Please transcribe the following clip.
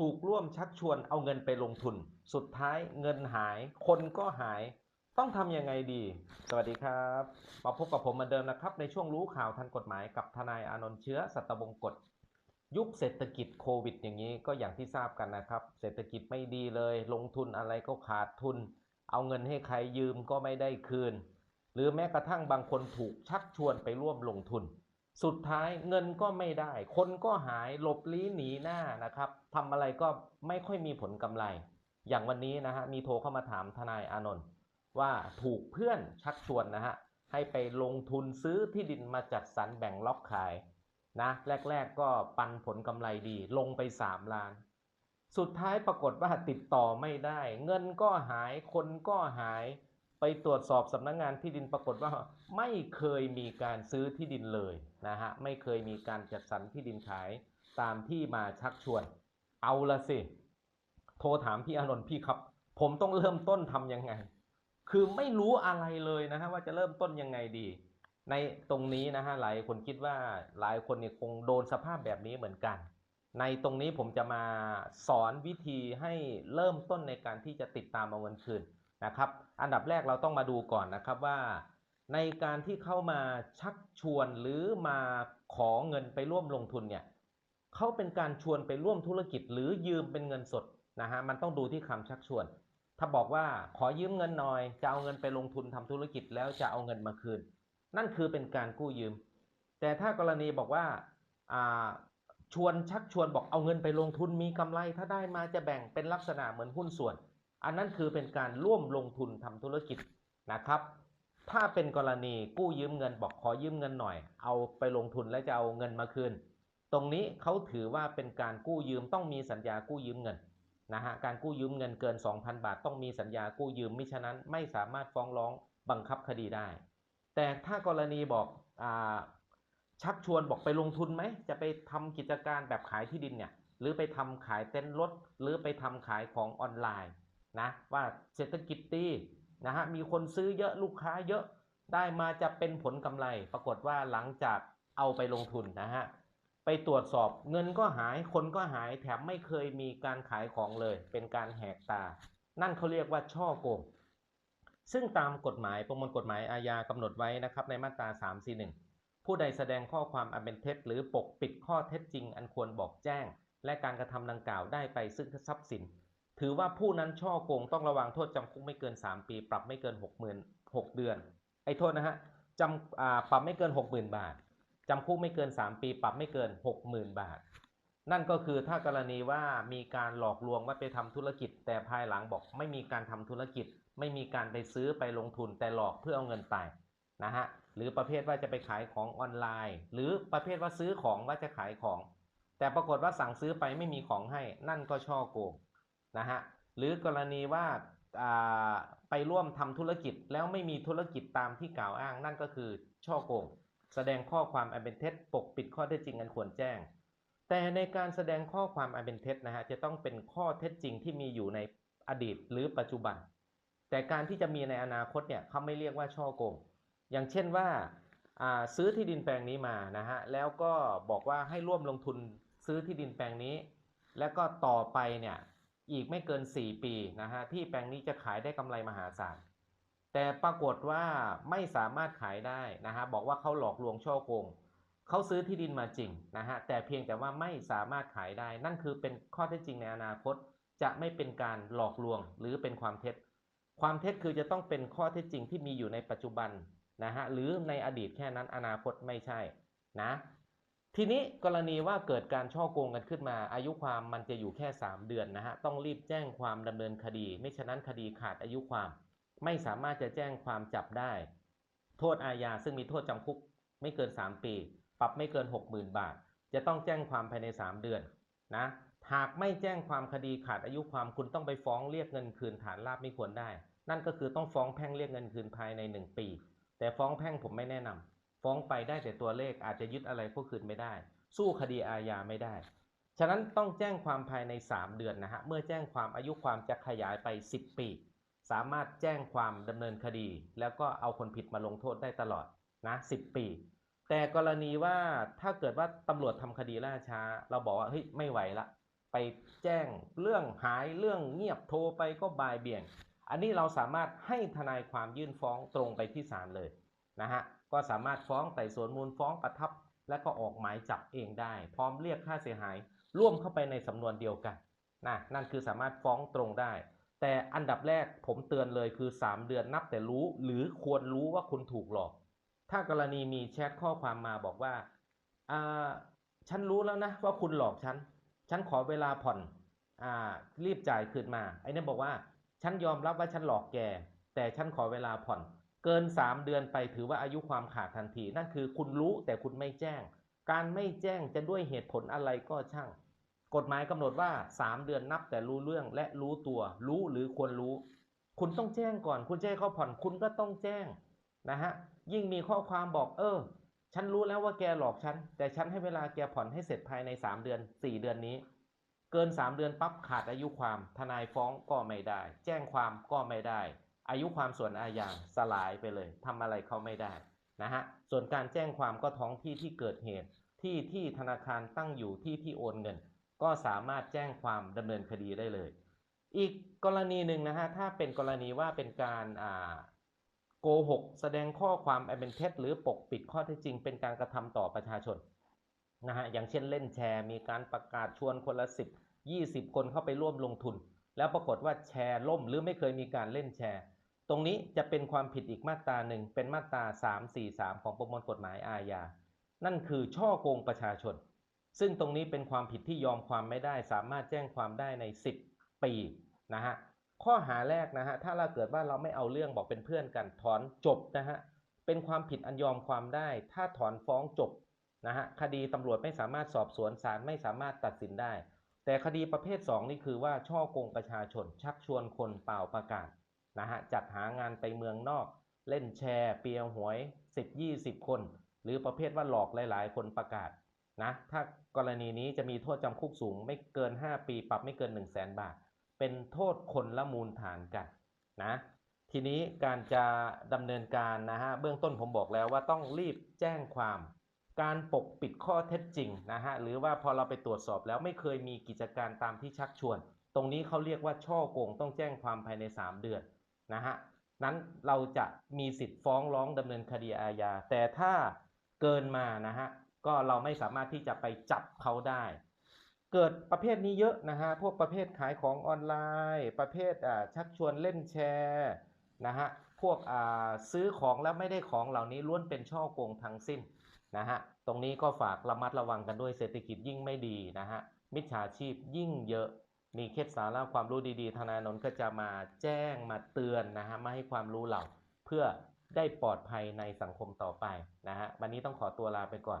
ถูกร่วมชักชวนเอาเงินไปลงทุน สุดท้ายเงินหาย คนก็หาย ต้องทำยังไงดี สวัสดีครับ มาพบกับผมเหมือนเดิมนะครับ ในช่วงรู้ข่าวทันกฎหมายกับทนายอานนท์เชื้อสัตบงกฎยุคเศรษฐกิจโควิด อย่างนี้ก็อย่างที่ทราบกันนะครับ เศรษฐกิจไม่ดีเลย ลงทุนอะไรก็ขาดทุน เอาเงินให้ใครยืมก็ไม่ได้คืน หรือแม้กระทั่งบางคนถูกชักชวนไปร่วมลงทุน สุดท้ายเงินก็ไม่ได้ คนก็หายหลบลี้หนีหน้านะครับ ทำอะไรก็ไม่ค่อยมีผลกำไร อย่างวันนี้นะฮะมีโทรเข้ามาถามทนายอานนท์ว่าถูกเพื่อนชักชวนนะฮะให้ไปลงทุนซื้อที่ดินมาจัดสรรแบ่งล็อกขายนะแรก ๆก็ปันผลกำไรดีลงไป 3 ล้าน สุดท้ายปรากฏว่าติดต่อไม่ได้ เงินก็หายคนก็หายไปตรวจสอบสำนักงงานที่ดินปรากฏว่าไม่เคยมีการซื้อที่ดินเลยนะฮะไม่เคยมีการจัดสรรที่ดินขายตามที่มาชักชวน เอาละสิ โทรถามพี่อานนท์พี่ครับ ผมต้องเริ่มต้นทำยังไง คือไม่รู้อะไรเลยนะฮะว่าจะเริ่มต้นยังไงดี ในตรงนี้นะฮะหลายคนคิดว่าหลายคนเนี่ยคงโดนสภาพแบบนี้เหมือนกัน ในตรงนี้ผมจะมาสอนวิธีให้เริ่มต้นในการที่จะติดตามเอาเงินคืนนะครับ อันดับแรกเราต้องมาดูก่อนนะครับว่า ในการที่เข้ามาชักชวนหรือมาขอเงินไปร่วมลงทุนเนี่ย เขาเป็นการชวนไปร่วมธุรกิจหรือยืมเป็นเงินสดนะฮะมันต้องดูที่คำชักชวน ถ้าบอกว่าขอยืมเงินหน่อย จะเอาเงินไปลงทุนทำธุรกิจแล้วจะเอาเงินมาคืน นั่นคือเป็นการกู้ยืม แต่ถ้ากรณีบอกว่าชวนชักชวนบอกเอาเงินไปลงทุนมีกำไร ถ้าได้มาจะแบ่งเป็นลักษณะเหมือนหุ้นส่วน อันนั้นคือเป็นการร่วมลงทุนทำธุรกิจนะครับ ถ้าเป็นกรณีกู้ยืมเงินบอกขอยืมเงินหน่อย เอาไปลงทุนแล้วจะเอาเงินมาคืน ตรงนี้เขาถือว่าเป็นการกู้ยืมต้องมีสัญญากู้ยืมเงินนะฮะการกู้ยืมเงินเกิน 2,000 บาท ต้องมีสัญญากู้ยืมมิฉะนั้นไม่สามารถฟ้องร้องบังคับคดีได้ แต่ถ้ากรณีบอกอชักชวนบอกไปลงทุนไหมจะไปทำกิจการแบบขายที่ดินเนี่ยหรือไปทำขายเต็นท์รถ หรือไปทำขายของออนไลน์นะว่าเศรษฐกิจดีนะฮะมีคนซื้อเยอะลูกค้าเยอะได้มาจะเป็นผลกำไร ปรากฏว่าหลังจากเอาไปลงทุนนะฮะ ไปตรวจสอบเงินก็หายคนก็หายแถมไม่เคยมีการขายของเลย เป็นการแหกตา นั่นเขาเรียกว่าช่อโกง ซึ่งตามกฎหมายประมวลกฎหมายอาญากำหนดไว้นะครับในมาตรา 341 ผู้ใดแสดงข้อความอันเป็นเท็จหรือปกปิดข้อเท็จจริง อันควรบอกแจ้ง และการกระทำดังกล่าวได้ไปซึ่งทรัพย์สิน ถือว่าผู้นั้นช่อโกงต้องระวังโทษจำคุกไม่เกิน 3 ปี ปรับไม่เกิน 60,000 6 เดือน ไอ้โทษนะฮะจำอ่าปรับไม่เกิน 60,000 บาท จำคุกไม่เกิน 3 ปีปรับไม่เกิน 60,000 บาท นั่นก็คือถ้ากรณีว่ามีการหลอกลวงว่าไปทำธุรกิจ แต่ภายหลังบอกไม่มีการทำธุรกิจ ไม่มีการไปซื้อไปลงทุนแต่หลอกเพื่อเอาเงินไปนะฮะหรือประเภทว่าจะไปขายของออนไลน์ หรือประเภทว่าซื้อของว่าจะขายของ แต่ปรากฏว่าสั่งซื้อไปไม่มีของให้ นั่นก็ช่อโกงนะฮะหรือกรณีว่าอ่าไปร่วมทำธุรกิจแล้วไม่มีธุรกิจตามที่กล่าวอ้างนั่นก็คือช่อโกง แสดงข้อความอันเป็นเท็จปกปิดข้อเท็จจริงอันควรแจ้ง แต่ในการแสดงข้อความอันเป็นเท็จนะฮะจะต้องเป็นข้อเท็จจริงที่มีอยู่ในอดีตหรือปัจจุบัน แต่การที่จะมีในอนาคตเนี่ยเขาไม่เรียกว่าช่อโกง อย่างเช่นว่าซื้อที่ดินแปลงนี้มานะฮะแล้วก็บอกว่าให้ร่วมลงทุนซื้อที่ดินแปลงนี้ แล้วก็ต่อไปเนี่ยอีกไม่เกิน 4 ปีนะฮะที่แปลงนี้จะขายได้กำไรมหาศาล แต่ปรากฏว่าไม่สามารถขายได้นะฮะบอกว่าเขาหลอกลวงช่อโกงเขาซื้อที่ดินมาจริงนะฮะแต่เพียงแต่ว่าไม่สามารถขายได้ นั่นคือเป็นข้อเท็จจริงในอนาคต จะไม่เป็นการหลอกลวงหรือเป็นความเท็จ ความเท็จคือจะต้องเป็นข้อเท็จจริงที่มีอยู่ในปัจจุบันนะฮะหรือในอดีตแค่นั้นอนาคตไม่ใช่นะทีนี้กรณีว่าเกิดการช่อโกงกันขึ้นมา อายุความมันจะอยู่แค่ 3 เดือนนะฮะต้องรีบแจ้งความดำเนินคดี ไม่ฉะนั้นคดีขาดอายุความ ไม่สามารถจะแจ้งความจับได้ โทษอาญาซึ่งมีโทษจำคุกไม่เกิน 3 ปี ปรับไม่เกิน 60,000 บาท จะต้องแจ้งความภายใน 3 เดือนนะหากไม่แจ้งความคดีขาดอายุความคุณต้องไปฟ้องเรียกเงินคืนฐานลาบไม่ควรได้ นั่นก็คือต้องฟ้องแพ่งเรียกเงินคืนภายใน 1 ปี แต่ฟ้องแพ่งผมไม่แนะนำฟ้องไปได้แต่ตัวเลขอาจจะยึดอะไรพวกคืนไม่ได้ สู้คดีอาญาไม่ได้ ฉะนั้นต้องแจ้งความภายใน 3 เดือนนะฮะเมื่อแจ้งความอายุความจะขยายไป 10 ปี สามารถแจ้งความดำเนินคดี แล้วก็เอาคนผิดมาลงโทษได้ตลอดนะ10ปี แต่กรณีว่าถ้าเกิดว่าตำรวจทำคดีล่าช้า เราบอกว่าเฮ้ยไม่ไหวละไปแจ้งเรื่องหายเรื่องเงียบโทรไปก็บายเบี่ยง อันนี้เราสามารถให้ทนายความยื่นฟ้องตรงไปที่ศาลเลยนะฮะก็สามารถฟ้องไต่สวนมูลฟ้องประทับ และก็ออกหมายจับเองได้ พร้อมเรียกค่าเสียหายร่วมเข้าไปในสำนวนเดียวกันนะนั่นคือสามารถฟ้องตรงได้ แต่อันดับแรกผมเตือนเลยคือ 3 เดือนนับแต่รู้ หรือควรรู้ว่าคุณถูกหลอก ถ้ากรณีมีแชทข้อความมาบอกว่าอ่าฉันรู้แล้วนะว่าคุณหลอกฉัน ฉันขอเวลาผ่อนอ่ารีบจ่ายคืนมา ไอ้นั่บอกว่า ฉันยอมรับว่าฉันหลอกแก แต่ฉันขอเวลาผ่อน เกิน 3 เดือนไปถือว่าอายุความขาดทันที นั่นคือคุณรู้แต่คุณไม่แจ้ง การไม่แจ้งจะด้วยเหตุผลอะไรก็ช่าง กฎหมายกำหนดว่า 3 เดือนนับแต่รู้เรื่องและรู้ตัว รู้หรือควรรู้ คุณต้องแจ้งก่อน คุณจะให้เขาผ่อนคุณก็ต้องแจ้งนะฮะยิ่งมีข้อความบอกเออ ฉันรู้แล้วว่าแกหลอกฉัน แต่ฉันให้เวลาแกผ่อนให้เสร็จภายใน 3 เดือน 4 เดือนนี้ เกิน 3 เดือนปั๊บขาดอายุความ ทนายฟ้องก็ไม่ได้ แจ้งความก็ไม่ได้ อายุความส่วนอาญาสลายไปเลยทำอะไรเขาไม่ได้นะฮะส่วนการแจ้งความก็ท้องที่ที่เกิดเหตุ ที่ที่ธนาคารตั้งอยู่ที่ที่โอนเงิน ก็สามารถแจ้งความดำเนินคดีได้เลย อีกกรณีหนึ่งนะฮะถ้าเป็นกรณีว่าเป็นการโกหกแสดงข้อความอันเป็นเท็จหรือปกปิดข้อเท็จจริง เป็นการกระทำต่อประชาชนนะฮะอย่างเช่นเล่นแชร์ มีการประกาศชวนคนละสิบยี่สิบคนเข้าไปร่วมลงทุน แล้วปรากฏว่าแชร์ล่มหรือไม่เคยมีการเล่นแชร์ ตรงนี้จะเป็นความผิดอีกมาตราหนึ่งเป็นมาตรา343 ของประมวลกฎหมายอาญานั่นคือช่อโกงประชาชน ซึ่งตรงนี้เป็นความผิดที่ยอมความไม่ได้ สามารถแจ้งความได้ใน 10 ปีนะฮะข้อหาแรกนะฮะถ้าเราเกิดว่าเราไม่เอาเรื่องบอกเป็นเพื่อนกันถอนจบนะฮะเป็นความผิดอันยอมความได้ ถ้าถอนฟ้องจบนะฮะคดีตำรวจไม่สามารถสอบสวนศาลไม่สามารถตัดสินได้ แต่คดีประเภท 2 นี่คือว่าช่อโกงประชาชน ชักชวนคนเปล่าประกาศนะฮะจัดหางานไปเมืองนอก เล่นแชร์ เปียหวย 10-20 คน หรือประเภทว่าหลอกหลาย ๆ คนประกาศ นะถ้ากรณีนี้จะมีโทษจำคุกสูงไม่เกิน 5 ปีปรับไม่เกิน 1 0 0 0 0แสนบาท เป็นโทษคนละมูลฐานกันนะทีนี้การจะดำเนินการนะฮะเบื้องต้นผมบอกแล้วว่าต้องรีบแจ้งความ การปกปิดข้อเท็จจริงนะฮะหรือว่าพอเราไปตรวจสอบแล้วไม่เคยมีกิจการตามที่ชักชวน ตรงนี้เขาเรียกว่าช่อโกงต้องแจ้งความภายใน 3 เดือนนะฮะนั้นเราจะมีสิทธิ์ฟ้องร้องดำเนินคดีอาญาแต่ถ้าเกินมานะฮะ ก็เราไม่สามารถที่จะไปจับเขาได้ เกิดประเภทนี้เยอะนะฮะพวกประเภทขายของออนไลน์ ประเภทอ่าชักชวนเล่นแชร์นะฮะพวกอ่าซื้อของแล้วไม่ได้ของเหล่านี้ล้วนเป็นช่อโกงทั้งสิ้นนะฮะตรงนี้ก็ฝากระมัดระวังกันด้วยเศรษฐกิจยิ่งไม่ดีนะฮะมิจฉาชีพยิ่งเยอะมีเคล็ดสาระความรู้ดีๆ ธนายนนท์ก็จะมาแจ้งมาเตือนนะฮะมาให้ความรู้เราเพื่อได้ปลอดภัยในสังคมต่อไปนะฮะวันนี้ต้องขอตัวลาไปก่อน